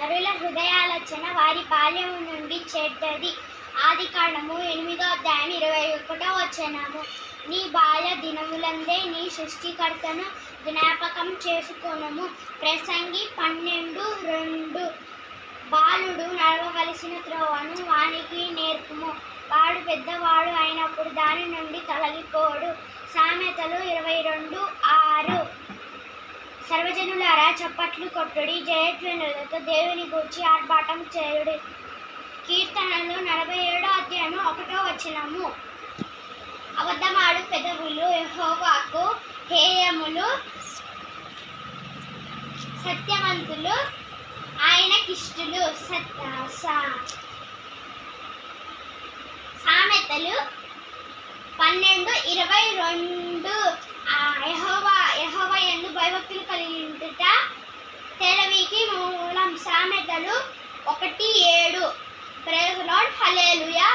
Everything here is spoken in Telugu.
నరుల హృదయాలోచన వారి బాల్యము నుండి చెడ్డది. ఆది కాండము ఎనిమిదో అధ్యాయం ఇరవై ఒకటో వచనము. నీ బాల్య దినములందే నీ సృష్టికర్తను జ్ఞాపకం చేసుకొనము. ప్రసంగి పన్నెండు రెండు. బాలుడు నడవవలసిన త్రోవను వానికి నేర్పుము. వాడు పెద్దవాడు అయినప్పుడు దాని నుండి తొలగిపోడు. సామెతలు ఇరవై రెండు సర్వజనులారా చప్పట్లు కొట్టుడి జయధ్వనులతో దేవుని గూర్చి ఆర్భాటం చేయుడి. కీర్తనలు నలభై ఏడో అధ్యాయం ఒకటో వచనము. అబద్ధమాడు పెదవులు యెహోవాకు హేయములు సత్యవంతులు ఆయనకిష్టులు. సత్య సామెతలు తెలవికి మూలం సామెతలు ఒకటి ఏడు. Praise lord hallelujah